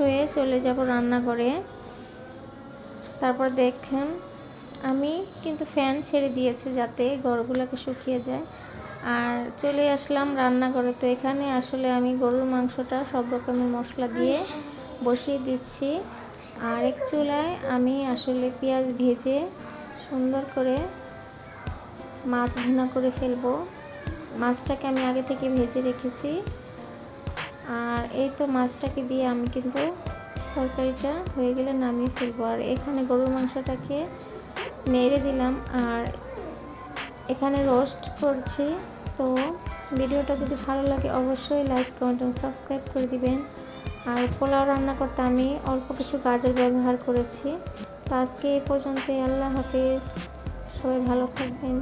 হয়ে চলে যাব রান্নাঘরে। তারপর দেখেন, আমি কিন্তু ফ্যান ছেড়ে দিয়েছি যাতে গরুগুলোকে শুকিয়ে যায়। আর চলে আসলাম রান্নাঘরে। তো এখানে আসলে আমি গরুর মাংসটা সব রকমের মশলা দিয়ে বসিয়ে দিচ্ছি। আর এক চুলায় আমি আসলে পেঁয়াজ ভেজে সুন্দর করে মাছ ভুনা করে ফেলব। মাছটাকে আমি আগে থেকে ভেজে রেখেছি। আর এই তো মাছটাকে দিয়ে আমি কিন্তু তরকারিটা হয়ে গেলে নামিয়ে ফেলব। আর এখানে গরুর মাংসটাকে নেড়ে দিলাম। আর এখানে রোস্ট করছি। তো ভিডিওটা যদি ভালো লাগে অবশ্যই লাইক কমেন্ট এবং সাবস্ক্রাইব করে দিবেন। আর পোলাও রান্না করতে আমি অল্প কিছু গাজর ব্যবহার করেছি। তো আজকে এ পর্যন্তই। আল্লাহ হাফিজ। সবাই ভালো থাকবেন।